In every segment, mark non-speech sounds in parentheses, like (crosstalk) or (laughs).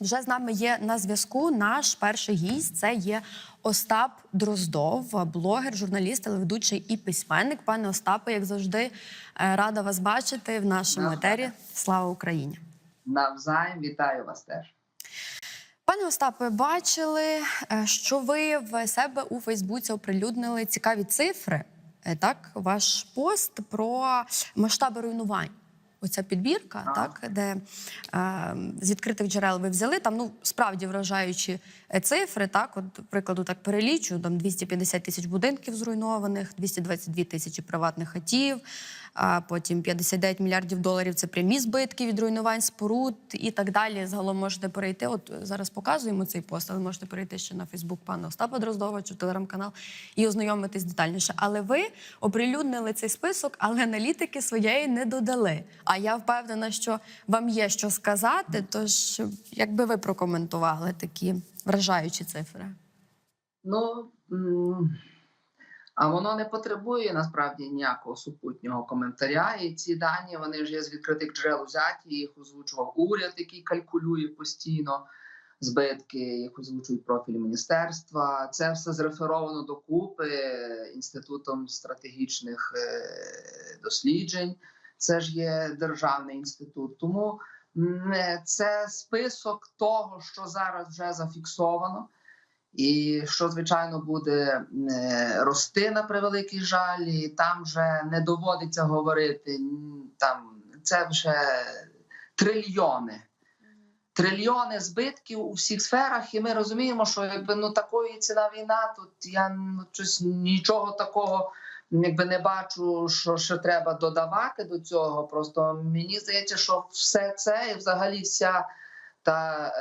Вже з нами є на зв'язку наш перший гість. Це є Остап Дроздов, блогер, журналіст, телеведучий і письменник. Пане Остапе, як завжди, е, рада вас бачити в нашому етері. Слава Україні! Навзаєм вітаю вас теж. Пане Остапе, бачили, е, що ви в себе у Фейсбуці оприлюднили цікаві цифри. Е, Так, ваш пост про масштаби руйнувань. Оця підбірка, а. так, де е, з відкритих джерел ви взяли там ну справді вражаючі е, цифри. Так, от прикладу, так перелічу: там 250 тисяч будинків зруйнованих, 222 тисячі приватних хатів, а потім 59 мільярдів доларів це прямі збитки від руйнувань споруд і так далі. Загалом можете перейти. От е, зараз показуємо цей пост, але можете перейти ще на Фейсбук пана Остапа Дроздова чи телеграм-канал і ознайомитись детальніше. Але ви оприлюднили цей список, але аналітики своєї не додали. А я впевнена, що вам є що сказати. Тож, як би ви прокоментували такі вражаючі цифри? Ну м, а воно не потребує насправді ніякого супутнього коментаря. І ці дані вони ж є з відкритих джерел взяті. Їх озвучував уряд, який калькулює постійно збитки, їх озвучують профілі міністерства. Це все зреферовано докупи інститутом стратегічних е, досліджень. Це ж є державний інститут. Тому е, це список того, що зараз вже зафіксовано. І що звичайно буде е, рости на превеликий жаль, і там вже не доводиться говорити. Там це вже трильйони. Трильйони збитків у всіх сферах, і ми розуміємо, що якби ну такої ціна війна, тут я ну щось нічого такого якби не бачу, що ще треба додавати до цього. Просто мені здається, що все це і взагалі вся та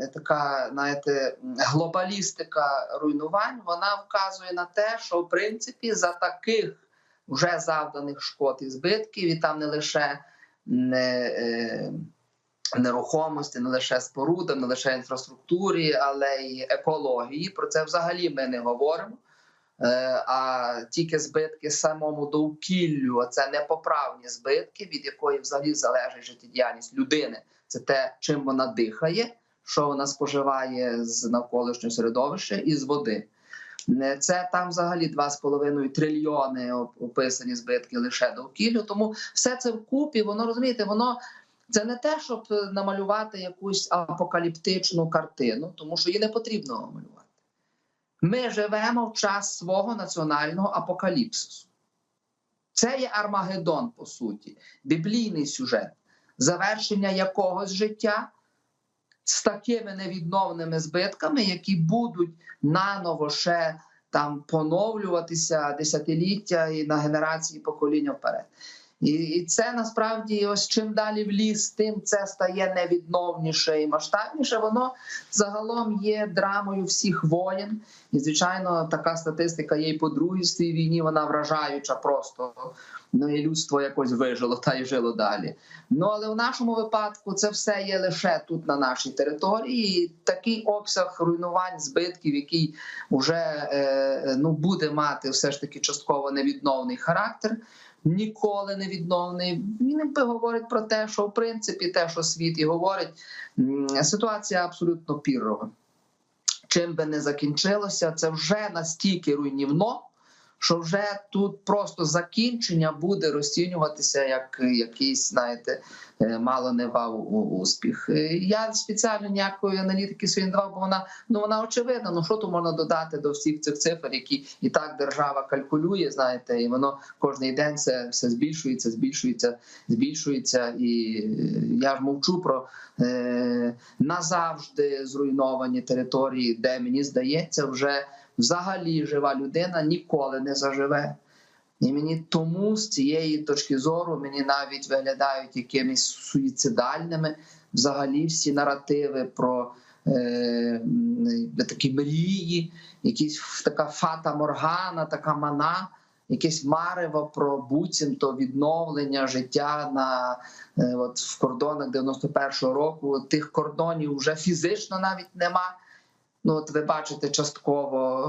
е, така, знаєте, глобалістика руйнувань, вона вказує на те, що в принципі за таких вже завданих шкод і збитків, і там не лише не, е, нерухомості, не лише спорудам, не лише інфраструктурі, але й екології. Про це взагалі ми не говоримо. Е, А тільки збитки самому довкіллю, це непоправні збитки, від якої взагалі залежить життєдіяльність людини. Це те, чим вона дихає, що вона споживає з навколишнього середовища і з води. Це там взагалі 2,5 трильйони описані збитки лише довкіллю. Тому все це вкупі, воно розумієте, воно це не те, щоб е, намалювати якусь апокаліптичну картину, тому що її не потрібно малювати. Ми живемо в час свого національного апокаліпсису. Це є Армагеддон, по суті, біблійний сюжет, завершення якогось життя з такими невідновними збитками, які будуть наново ще там поновлюватися десятиліття і на генерації покоління вперед. І, це насправді, ось чим далі в ліс, тим це стає невідновніше і масштабніше. Воно загалом є драмою всіх воєн. І звичайно, така статистика є і по другій світовій війні. Вона вражаюча просто. Ну і людство якось вижило та й жило далі. Ну але в нашому випадку це все є лише тут на нашій території. І такий обсяг руйнувань, збитків, який вже е, ну буде мати все ж таки частково невідновний характер. Ніколи не відновний. Він говорить про те, що в принципі те, що світ і говорить, ситуація абсолютно піррова. Чим би не закінчилося, це вже настільки руйнівно, що вже тут просто закінчення буде розцінюватися як якийсь, знаєте, е, мало не вау успіх. Е, Я спеціально ніякої аналітики своєї не давав, бо вона ну вона очевидна. Ну що тут можна додати до всіх цих цифр, які і так держава калькулює, знаєте, і воно кожний день все, все збільшується, збільшується, збільшується. І е, я ж мовчу про е, назавжди зруйновані території, де мені здається, вже взагалі жива людина ніколи не заживе. І мені тому з цієї точки зору мені навіть виглядають якимись суїцидальними взагалі всі наративи про е, такі мрії, якісь така фата моргана, така мана, якесь марево про буцімто відновлення життя на е, от в кордонах 91-го року. Тих кордонів вже фізично навіть нема. Ну, от ви бачите частково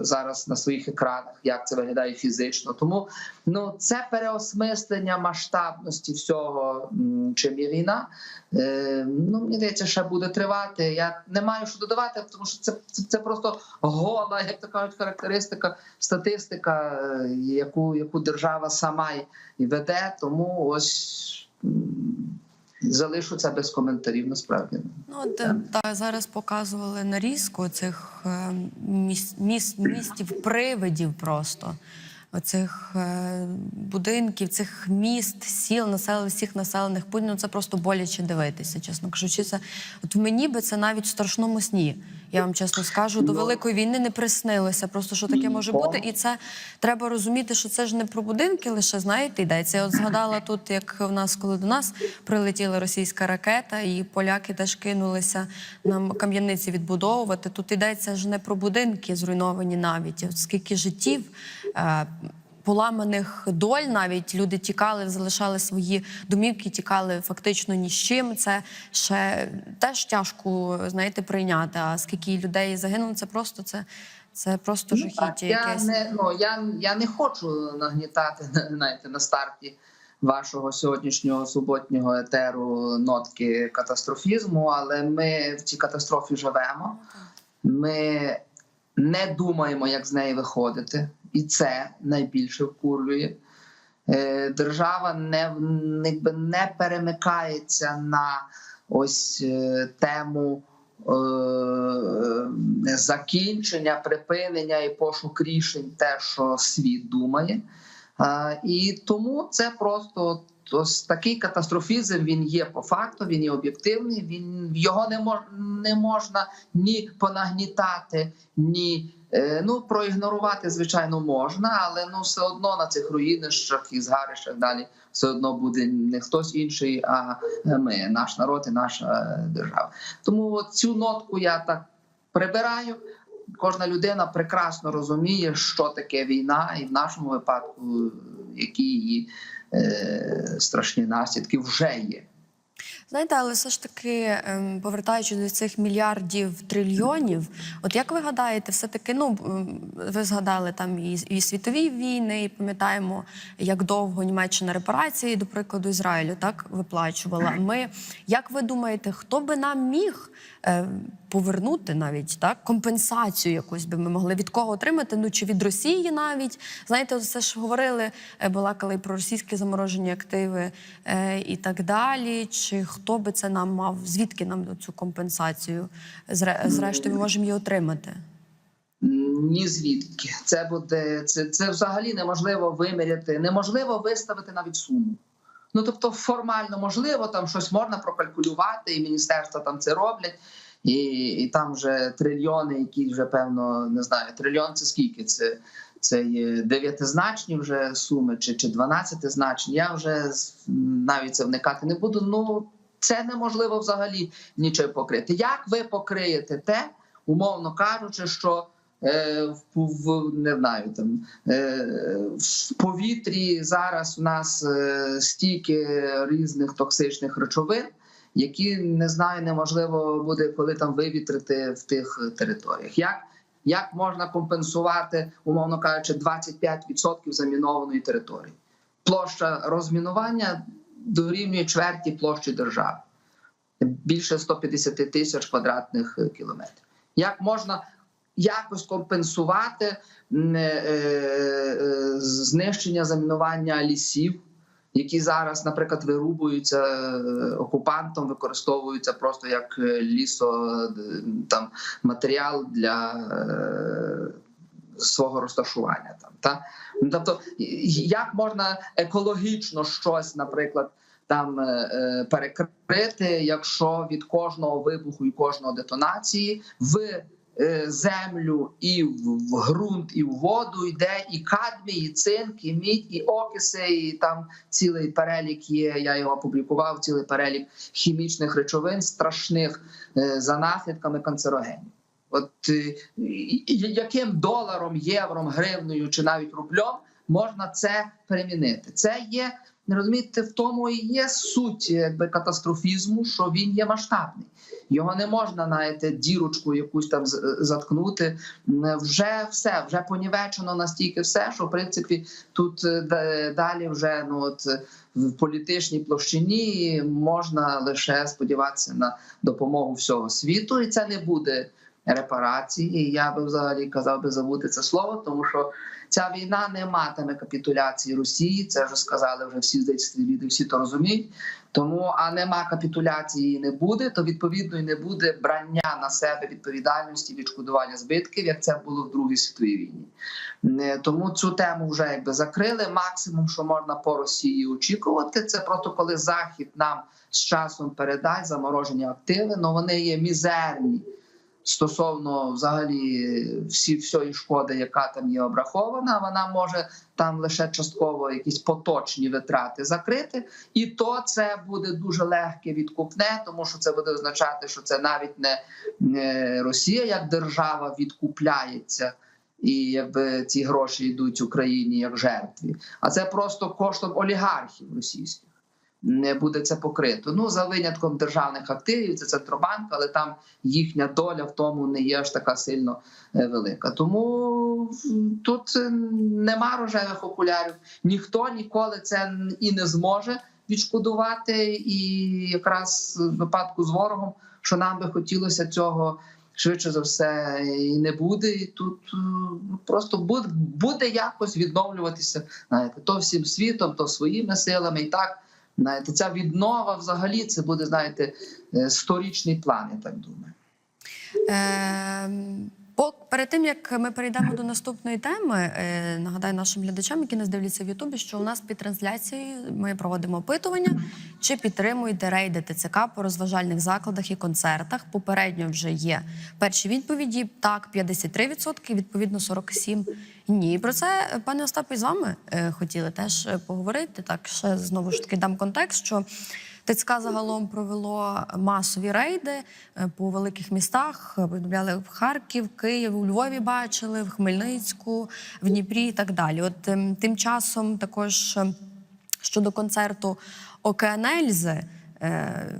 е, зараз на своїх екранах, як це виглядає фізично. Тому ну це переосмислення масштабності всього, чим є війна. Е, ну мені здається, ще буде тривати. Я не маю що додавати, тому що це, це, це просто гола, (laughs) як то кажуть, характеристика, статистика, е, яку, яку держава сама і веде. Тому ось. Залишу це без коментарів насправді. Ну, от, е, та, зараз показували нарізку цих е, міс, міс, містів привидів просто. Оцих е, будинків, цих міст, сіл, насел, всіх населених пунктів. Ну, це просто боляче дивитися, чесно кажучи. Це от мені би це навіть в страшному сні. Я вам чесно скажу, до Ну, великої війни не приснилося. Просто що таке може бути, і це треба розуміти, що це ж не про будинки, лише знаєте, йдеться. Я от згадала (clears throat) тут, як в нас, коли до нас прилетіла російська ракета, і поляки теж кинулися нам кам'яниці відбудовувати. Тут йдеться ж не про будинки, зруйновані навіть От скільки життів. Поламаних доль навіть люди тікали, залишали свої домівки, тікали фактично ні з чим. Це ще теж тяжко знаєте прийняти. А скільки людей загинуло, це просто це, це просто Ну, жахіття. так, я якесь. не ну я, я не хочу нагнітати (laughs) знаєте, на старті вашого сьогоднішнього суботнього етеру нотки катастрофізму, але ми в цій катастрофі живемо. Ми не думаємо, як з неї виходити, і це найбільше вкурює. Е, Держава не, не, якби не перемикається на ось е, тему е, закінчення, припинення і пошук рішень, те, що світ думає. Е, І тому це просто от такий катастрофізм. Він є по факту, він є об'єктивний. Він його не мож, не можна ні понагнітати, ні е, ну проігнорувати, звичайно, можна, але ну все одно на цих руїнищах і згарищах далі все одно буде не хтось інший, а ми, наш народ і наша е, держава. Тому от цю нотку я так прибираю. Кожна людина прекрасно розуміє, що таке війна, і в нашому випадку які її е, страшні наслідки вже є. Знаєте, але все ж таки, ем, повертаючись до цих мільярдів трильйонів, от як ви гадаєте, все-таки, ну ви згадали там і, і світові війни, і пам'ятаємо, як довго Німеччина репарації, до прикладу, Ізраїлю так виплачувала. Ми як ви думаєте, хто би нам міг е, повернути навіть так компенсацію якусь би ми могли від кого отримати? Ну чи від Росії навіть знаєте, все ж говорили, е, балакали про російські заморожені активи е, і так далі. Чи хто би це нам мав? Звідки нам цю компенсацію? Зре- Зрештою, ми можемо її отримати. Ні звідки це буде це, це взагалі неможливо виміряти, неможливо виставити навіть суму. Ну тобто, формально можливо, там щось можна прокалькулювати, і міністерства там це роблять, і, і там вже трильйони, які вже певно не знаю, трильйон це скільки? Це це є дев'ятизначні вже суми чи, чи дванадцятизначні. Я вже навіть це вникати не буду. Ну це неможливо взагалі нічого покрити. Як ви покриєте те, умовно кажучи, що в, в не знаю там е, в повітрі зараз у нас е, стільки різних токсичних речовин, які не знаю, неможливо буде коли там вивітрити в тих територіях. Як як можна компенсувати, умовно кажучи, 25% замінованої території? Площа розмінування дорівнює чверті площі держави більше 150 тисяч квадратних е, кілометрів. Як можна якось компенсувати е, е, знищення замінування лісів, які зараз, наприклад, вирубуються е, окупантом, використовуються просто як лісо матеріал для свого розташування там та? Ну, тобто, як можна екологічно щось, наприклад, там е, перекрити, якщо від кожного вибуху і кожного детонації в землю і в, ґрунт, і в воду йде і кадмій, і цинк, і мідь, і окиси, і там цілий перелік є. Я його опублікував. Цілий перелік хімічних речовин, страшних е, за наслідками канцерогенів. От е, яким доларом, євром, гривнею чи навіть рублем можна це перемінити? Це є не розумієте, в тому і є суть якби катастрофізму, що він є масштабний. Його не можна знаєте, дірочку якусь там заткнути. Вже все, вже понівечено настільки все, що в принципі тут е, далі вже ну от е, в політичній площині можна лише сподіватися на допомогу всього світу, і це не буде репарації. Я би взагалі казав би забути це слово, тому що ця війна не матиме капітуляції Росії. Це вже сказали вже всі здається, люди, всі то розуміють. Тому а нема капітуляції не буде, то відповідно і не буде брання на себе відповідальності відшкодування збитків, як це було в Другій світовій війні. Тому цю тему вже якби закрили. Максимум, що можна по Росії очікувати, це просто коли Захід нам з часом передасть заморожені активи, але вони є мізерні стосовно взагалі всі всієї шкоди, яка там є обрахована. Вона може там лише частково якісь поточні витрати закрити, і то це буде дуже легке відкупне, тому що це буде означати, що це навіть не, не Росія як держава відкупляється. І якби ці гроші йдуть Україні як жертві, а це просто коштом олігархів російських буде це покрито. Ну за винятком державних активів, це центробанк, але там їхня доля в тому не є аж така сильно е, велика. Тому тут е, нема рожевих окулярів. Ніхто ніколи це і не зможе відшкодувати. І якраз в випадку з ворогом, що нам би хотілося цього. Швидше за все і не буде, і тут е, просто буде, буде якось відновлюватися. Знаєте, то всім світом, то своїми силами. І так Знаєте, ця віднова взагалі це буде, знаєте, е, сторічний план, я так думаю. Е, по, перед тим як ми перейдемо до наступної теми, е, нагадаю нашим глядачам, які нас дивляться в Ютубі, що у нас під трансляцією ми проводимо опитування, чи підтримуєте рейди ТЦК по розважальних закладах і концертах. Попередньо вже є перші відповіді. Так, 53%, відповідно 47% ні. Про це, пане Остапе, з вами е, хотіли теж е, поговорити. Так, ще знову ж таки дам контекст, що. ТЦК загалом провело масові рейди е, по великих містах. Повідомляли в Харків, Київ, у Львові бачили, в Хмельницьку, в Дніпрі і так далі. От ем, тим часом також е, щодо концерту Океанельзи. е,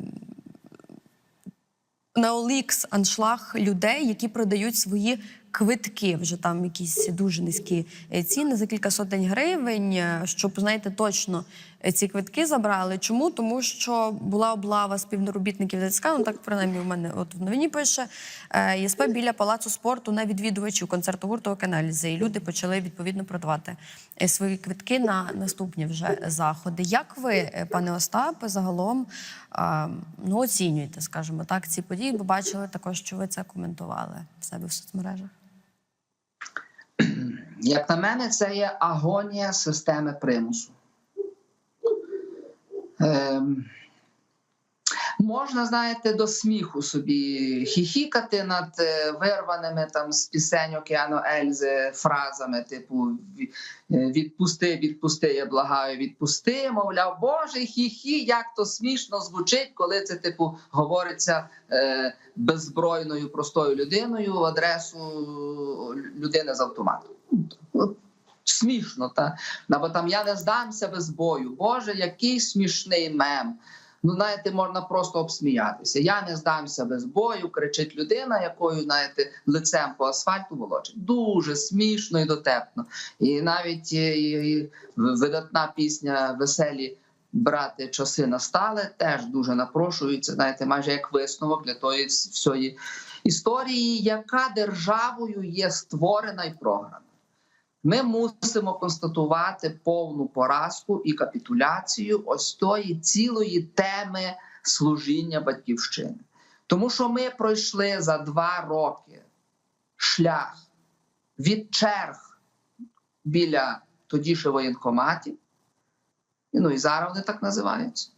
на Олікс аншлаг людей, які продають свої квитки. Вже там якісь дуже низькі е, ціни за кілька сотень гривень, е, щоб знаєте точно е, ці квитки забрали. Чому? Тому що була облава співробітників ДСК, ну так принаймні у мене от в новині пише е, ЄСП біля палацу спорту на відвідувачів концерту гурту «Океаналізи». І люди почали відповідно продавати е, свої квитки на наступні вже заходи. Як ви, е, пане Остапе, загалом ну, оцінюєте, скажімо так, ці події? Бо бачили також, що ви це коментували в себе в соцмережах. Як на мене, це є агонія системи примусу. Ем, можна, знаєте, до сміху собі хіхікати над е, вирваними там з пісень Океану Ельзи фразами, типу е, відпусти, відпусти, я благаю, відпусти. Мовляв, Боже, хі-хі, як то смішно звучить, коли це, типу, говориться е, беззбройною простою людиною в адресу людини з автоматом. Смішно, та або там я не здамся без бою. Боже, який смішний мем. Ну, знаєте, можна просто обсміятися. Я не здамся без бою, кричить людина, якою знаєте, лицем по асфальту волочить. Дуже смішно і дотепно. І навіть е, і, і видатна пісня Веселі брати часи настали теж дуже напрошується. Знаєте, майже як висновок для тої вс- всієї історії, яка державою є створена і програна. Ми мусимо констатувати повну поразку і капітуляцію ось тої цілої теми служіння батьківщини. Тому що ми пройшли за два роки шлях від черг біля тоді ще воєнкоматів, ну і зараз вони так називаються,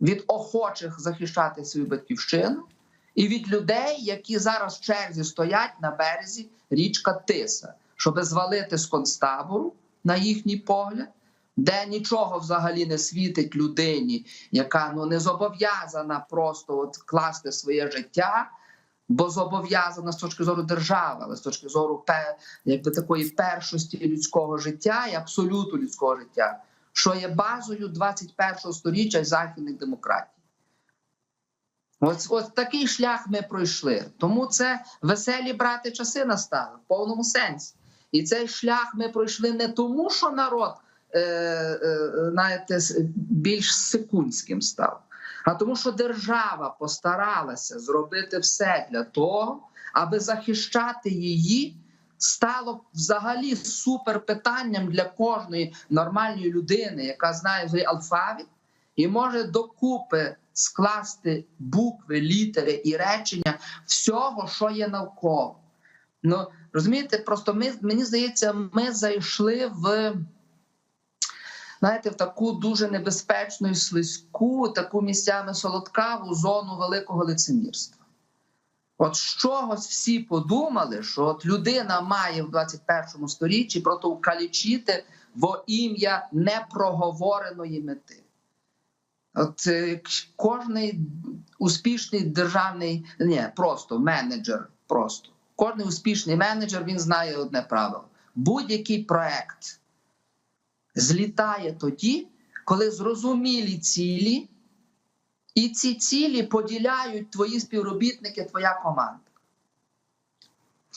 від охочих захищати свою батьківщину, і від людей, які зараз в черзі стоять на березі річка Тиса, щоб звалити з концтабору, на їхній погляд, де нічого взагалі не світить людині, яка ну не зобов'язана просто от класти своє життя. Бо зобов'язана з точки зору держави, але з точки зору якби такої першості людського життя і абсолюту людського життя, що є базою 21-го сторіччя західних демократій. Ось, ось такий шлях ми пройшли. Тому це веселі брати часи настали в повному сенсі. І цей шлях ми пройшли не тому, що народ е, е, знаєте, більш секундським став, а тому, що держава постаралася зробити все для того, аби захищати її. Стало взагалі супер питанням для кожної нормальної людини, яка знає взагалі алфавіт, і може докупи скласти букви, літери і речення всього, що є навколо. Ну розумієте, просто ми мені здається, ми зайшли в. Знаєте, в таку дуже небезпечну і слизьку, таку місцями солодкаву зону великого лицемірства. От з чогось всі подумали, що от людина має в 21 сторіччі просто калічити во ім'я непроговореної мети. От е, кожний успішний державний, ні, просто менеджер, просто кожний успішний менеджер він знає одне правило: будь-який проект злітає тоді, коли зрозумілі цілі, і ці цілі поділяють твої співробітники, твоя команда.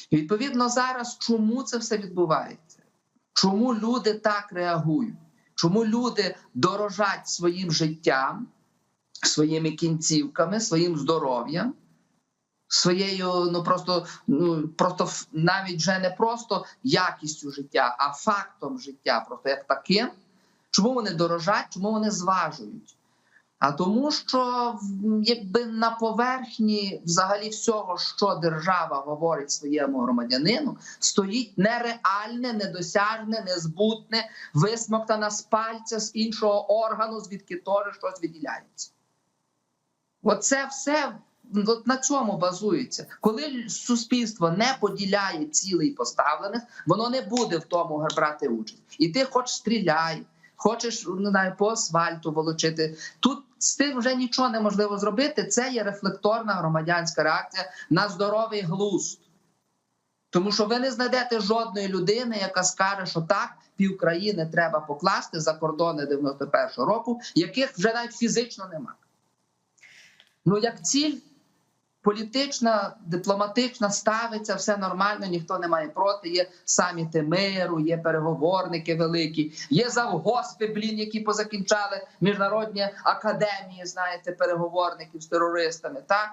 І відповідно зараз, чому це все відбувається? Чому люди так реагують? Чому люди дорожать своїм життям, своїми кінцівками, своїм здоров'ям, своєю, ну просто ну просто навіть вже не просто якістю життя, а фактом життя, просто як таким. Чому вони дорожать, чому вони зважують? А тому, що якби на поверхні взагалі всього, що держава говорить своєму громадянину, стоїть нереальне, недосяжне, незбутне, висмоктана з пальця з іншого органу, звідки теж щось виділяється. Оце все от на цьому базується. Коли суспільство не поділяє цілей поставлених, воно не буде в тому брати участь. І ти хоч стріляй, хочеш не знаю, по асфальту волочити. Тут з тим вже нічого неможливо зробити. Це є рефлекторна громадянська реакція на здоровий глузд. Тому що ви не знайдете жодної людини, яка скаже, що так, півкраїни треба покласти за кордони 91-го року, яких вже навіть фізично немає. Ну, як ціль політична, дипломатична ставиться, все нормально, ніхто не має проти. Є саміти миру, є переговорники великі, є завгоспи, блін, які позакінчали міжнародні академії, знаєте, переговорників з терористами. Так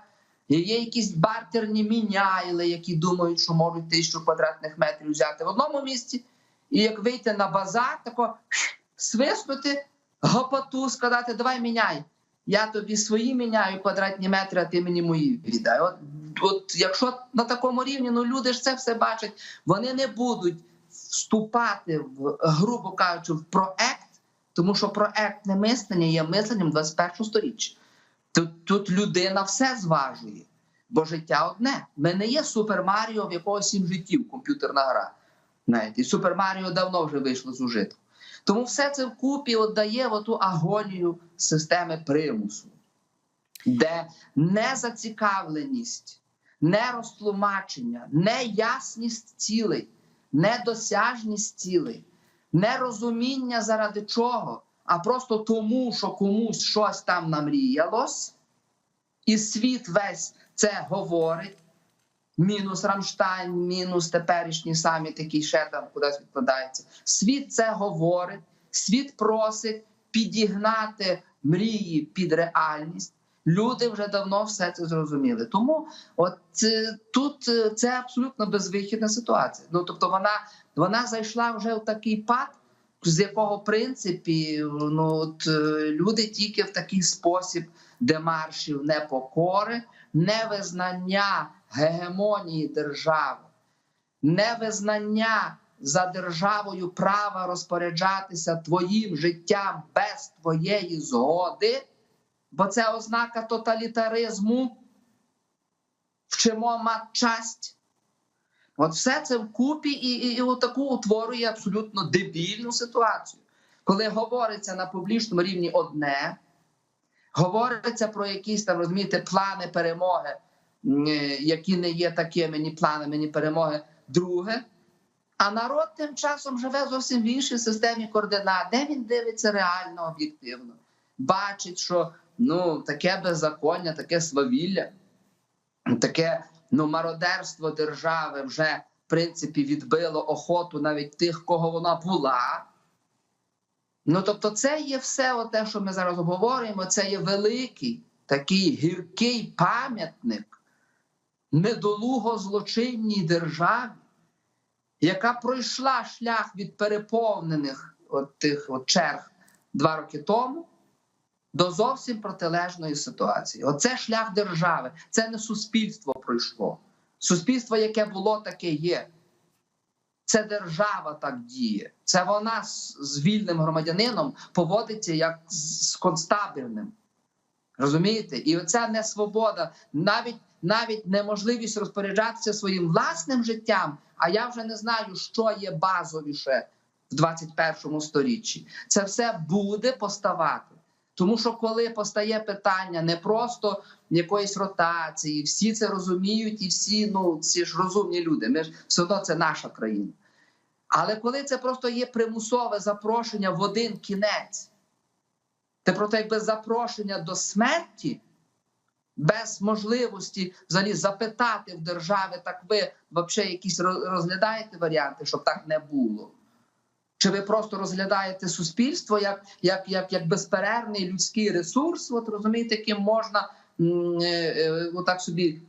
І є якісь бартерні міняйли, які думають, що можуть тисячу квадратних метрів взяти в одному місці, і як вийти на базар, тако свиснути, гопоту, сказати, давай міняй. Я тобі свої міняю квадратні метри, а ти мені мої віддай. От, от якщо на такому рівні, ну люди ж це все бачать, вони не будуть вступати в, грубо кажучи, в проект, тому що проектне мислення є мисленням 21 сторіччя. Тут, тут людина все зважує, бо життя одне. Ми не є Супер Маріо, в якого сім життів, комп'ютерна гра. Знаєте, і Супер Маріо давно вже вийшло з ужитку. Тому все це вкупі дає оту агонію системи примусу, де незацікавленість, нерозтлумачення, неясність цілей, недосяжність цілей, нерозуміння заради чого, а просто тому, що комусь щось там намріялось, і світ весь це говорить. Мінус Рамштайн, мінус теперішній саміт, який ще там кудись відкладається. Світ це говорить, світ просить підігнати мрії під реальність. Люди вже давно все це зрозуміли. Тому от е, тут е, це абсолютно безвихідна ситуація. Ну тобто, вона, вона зайшла вже в такий пад, з якого в принципі ну от е, люди тільки в такий спосіб демаршів непокори, невизнання гегемонії держави, невизнання за державою права розпоряджатися твоїм життям без твоєї згоди, бо це ознака тоталітаризму. Вчимо матчасть. От все це вкупі і, і, і отаку утворює абсолютно дебільну ситуацію. Коли говориться на публічному рівні одне, говориться про якісь там, розумієте, плани перемоги, які не є такими ні планами, ні перемоги, друге. А народ тим часом живе зовсім в іншій системі координат, де він дивиться реально об'єктивно, бачить, що ну таке беззаконня, таке свавілля, таке ну, мародерство держави вже в принципі відбило охоту навіть тих, кого вона була. Ну, тобто, це є все те, що ми зараз обговорюємо. Це є великий такий гіркий пам'ятник недолуго злочинній державі, яка пройшла шлях від переповнених от тих от черг два роки тому до зовсім протилежної ситуації. Оце шлях держави, це не суспільство пройшло. Суспільство, яке було, таке є. Це держава так діє. Це вона з, вільним громадянином поводиться як з констабельним. Розумієте? І оця несвобода, навіть навіть неможливість розпоряджатися своїм власним життям. А я вже не знаю, що є базовіше в 21 сторіччі. Це все буде поставати. Тому що коли постає питання не просто якоїсь ротації, всі це розуміють, і всі ну ці ж розумні люди. Ми ж все одно це наша країна. Але коли це просто є примусове запрошення в один кінець, це просто якби запрошення до смерті, без можливості взагалі запитати в держави, так ви взагалі якісь розглядаєте варіанти, щоб так не було. Чи ви просто розглядаєте суспільство як, як, як, як безперервний людський ресурс, от розумієте, яким можна е, е, отак собі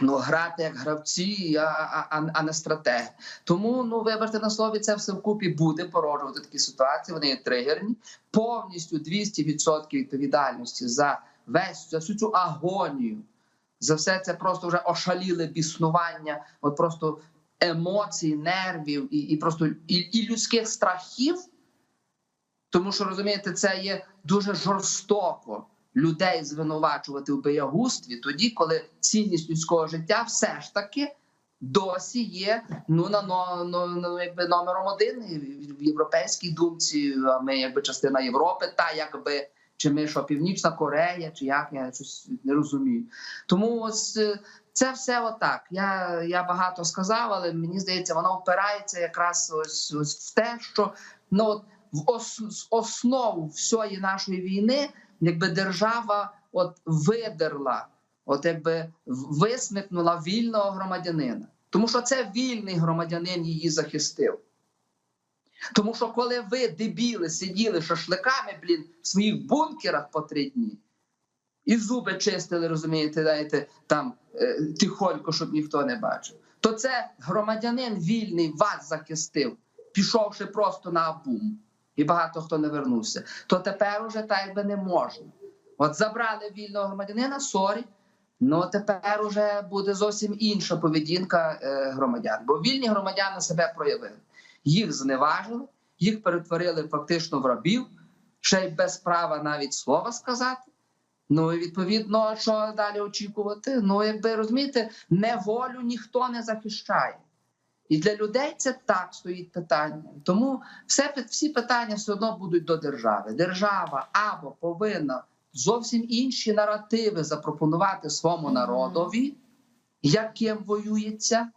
ну, грати як гравці, а, а, а не стратеги. Тому, ну вибачте на слові, це все вкупі буде породжувати такі ситуації. Вони є тригерні, повністю 200% відповідальності за весь всю цю агонію. За все це просто вже ошаліле біснування, от просто емоцій, нервів і, і просто і, і людських страхів. Тому що розумієте, це є дуже жорстоко людей звинувачувати в боягузтві, тоді, коли цінність людського життя все ж таки досі є ну на но, ну, якби номером один в європейській думці. А ми якби частина Європи, та якби чи ми що Північна Корея, чи як я щось не розумію. Тому ось е, це все отак. Я, я багато сказав, але мені здається, воно впирається якраз ось, ось в те, що ну от в ос, основу всієї нашої війни, якби держава от видерла, от якби висмикнула вільного громадянина. Тому що це вільний громадянин її захистив. Тому що коли ви, дебіли, сиділи шашликами, блін, в своїх бункерах по три дні, і зуби чистили, розумієте, знаєте, там е, тихонько, щоб ніхто не бачив, то це громадянин вільний вас захистив, пішовши просто на абум, і багато хто не вернувся. То тепер уже так якби не можна. От забрали вільного громадянина, сорі. Ну тепер уже буде зовсім інша поведінка е, громадян. Бо вільні громадяни себе проявили. Їх зневажили, їх перетворили фактично в рабів, ще й без права навіть слова сказати. Ну і відповідно, що далі очікувати? Ну, якби розумієте, неволю ніхто не захищає. І для людей це так стоїть питання. Тому все, всі питання все одно будуть до держави. Держава або повинна зовсім інші наративи запропонувати своєму народові, яким воюється.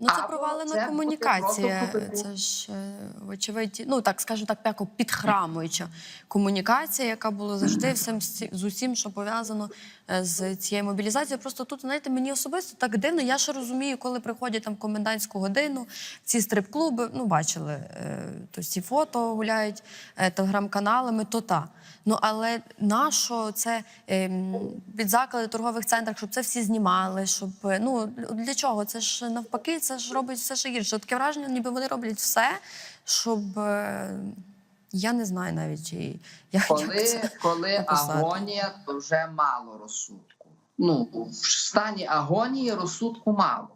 Ну, це провалена це комунікація. Це ж е, вочевидь, ну так скажімо так, пеко підхрамуюча комунікація, яка була завжди (clears throat) всім з усім, що пов'язано е, з цією мобілізацією. Просто тут, знаєте, мені особисто так дивно. Я ще розумію, коли приходять там в комендантську годину, ці стрип-клуби, ну бачили, е, то ці фото гуляють телеграм-каналами, то та. Ну але нащо це ем, під заклади торгових центрах, щоб це всі знімали, щоб ну для чого? Це ж навпаки, це ж робить все ще гірше. Таке враження, ніби вони роблять все, щоб е, я не знаю навіть чи як, як Коли, це. коли агонія, то вже мало розсудку. Ну, в стані агонії розсудку мало.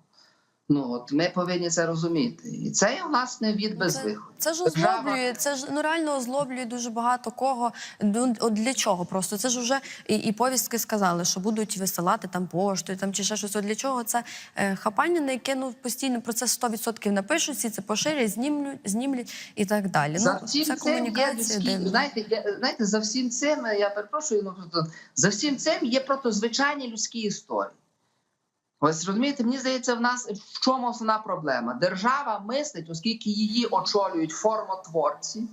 Ну, от ми повинні це розуміти. І це є, власне, від без це, це ж озлоблює, це ж ну реально озлоблює дуже багато кого. Ну, от для чого просто? Це ж вже і, і повістки сказали, що будуть висилати там поштою, там чи ще щось. От для чого це е, хапання, на яке ну постійно про це 100% напишуть, всі це поширять, знімлють, знімлять і так далі. За ну, всім це цим є людські, знаєте, я, знаєте, за всім цим, я перепрошую, ну за всім цим є просто звичайні людські історії. Ось розумієте, мені здається, в нас в чому основна проблема? Держава мислить, оскільки її очолюють формотворці,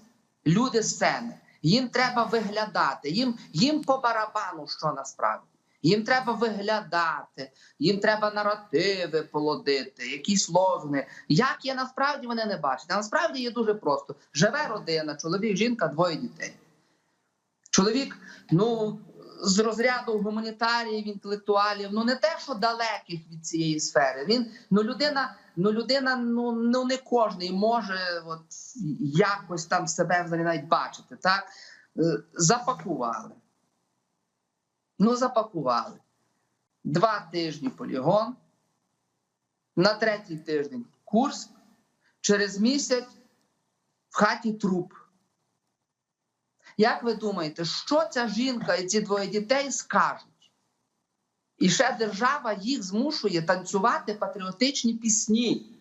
люди сцени, Їм треба виглядати, їм, їм по барабану, що насправді. Їм треба виглядати, їм треба наративи полодити, якісь лозунги. Як є насправді вони не бачать. А насправді є дуже просто: живе родина, чоловік, жінка, двоє дітей. Чоловік, ну, з розряду гуманітаріїв, інтелектуалів, ну не те, що далеких від цієї сфери. Він ну людина, ну людина, ну, ну не кожний може от, якось там себе взагалі навіть бачити. Так? Е, Запакували. Ну, запакували. Два тижні полігон, на третій тиждень курс, через місяць в хаті труп. Як ви думаєте, що ця жінка і ці двоє дітей скажуть? І ще держава їх змушує танцювати патріотичні пісні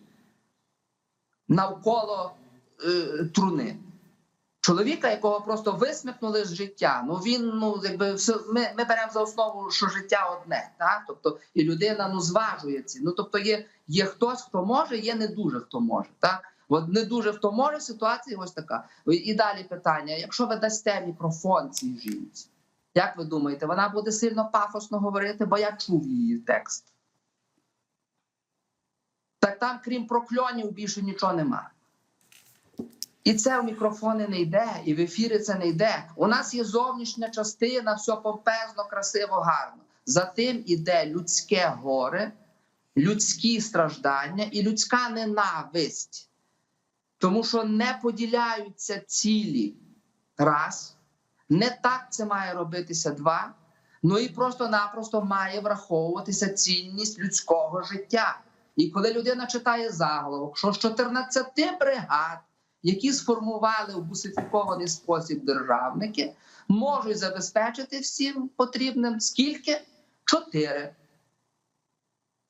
навколо е, труни. Чоловіка, якого просто висмикнули з життя. Ну він ну якби все. Ми, ми беремо за основу, що життя одне, так тобто і людина ну зважує ці. Ну тобто, є, є хтось, хто може, є не дуже хто може. Так от не дуже хто може. Ситуація ось така. І далі питання: якщо ви дасте мікрофон цій жінці, як ви думаєте, вона буде сильно пафосно говорити, бо я чув її текст. Так там, крім прокльонів, більше нічого немає. І це в мікрофони не йде, і в ефірі це не йде. У нас є зовнішня частина, все помпезно, красиво, гарно. За тим іде людське горе, людські страждання і людська ненависть. Тому що не поділяються цілі раз, не так це має робитися два. Ну і просто-напросто має враховуватися цінність людського життя. І коли людина читає заголовок, що з 14 бригад, які сформували в бусифікований спосіб державники, можуть забезпечити всім потрібним скільки? Чотири.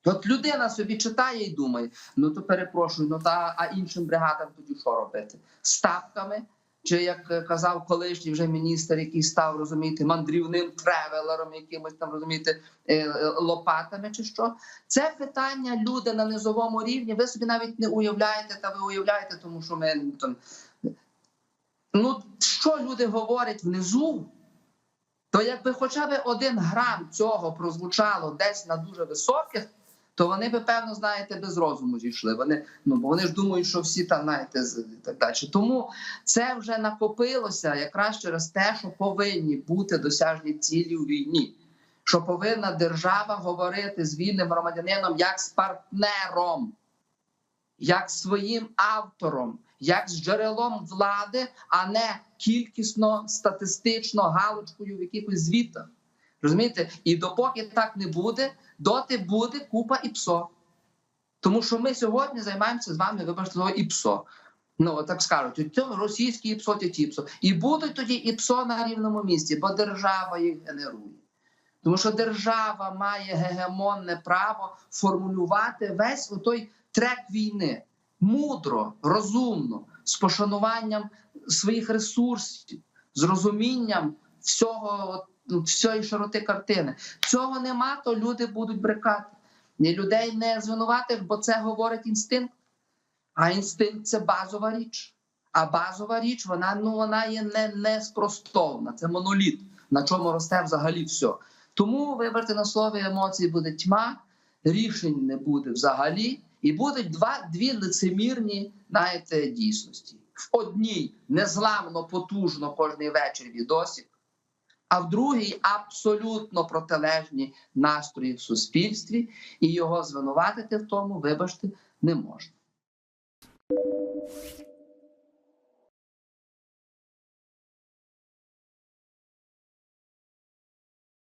От людина собі читає і думає: ну то перепрошую, ну та а іншим бригадам тоді що робити? Ставками? Чи як казав колишній вже міністр, який став розумієте, мандрівним тревелером, якимось там розумієте, е, е, лопатами, чи що це питання люди на низовому рівні. Ви собі навіть не уявляєте, та ви уявляєте, тому що ми там. Ну, що люди говорять внизу? То якби хоча б один грам цього прозвучало десь на дуже високих, то вони би, певно, знаєте, без розуму зійшли. Вони ну бо вони ж думають, що всі там знаєте, і так далі. Тому це вже накопилося якраз через те, що повинні бути досяжні цілі у війні. Що повинна держава говорити з вільним громадянином як з партнером, як своїм автором, як з джерелом влади, а не кількісно, статистично галочкою в якихось звітах. Розумієте? І допоки так не буде, доти буде купа ІПСО. Тому що ми сьогодні займаємося з вами, вибачте, слово ІПСО. Ну, от так скажуть, російські ІПСО, ті ІПСО. І будуть тоді ІПСО на рівному місці, бо держава їх генерує. Тому що держава має гегемонне право формулювати весь той трек війни мудро, розумно, з пошануванням своїх ресурсів, з розумінням всього, ну, всієї широти картини. Цього нема, то люди будуть брехати. Ні людей не звинуватиш, бо це говорить інстинкт. А інстинкт це базова річ. А базова річ, вона ну вона є не, не спростовна, це моноліт, на чому росте взагалі все. Тому, вибрати на слові емоцій буде тьма, рішень не буде взагалі, і будуть два дві лицемірні знаєте, дійсності. В одній незламно потужно кожний вечір відосик, а в другій абсолютно протилежні настрої в суспільстві, і його звинуватити в тому, вибачте, не можна.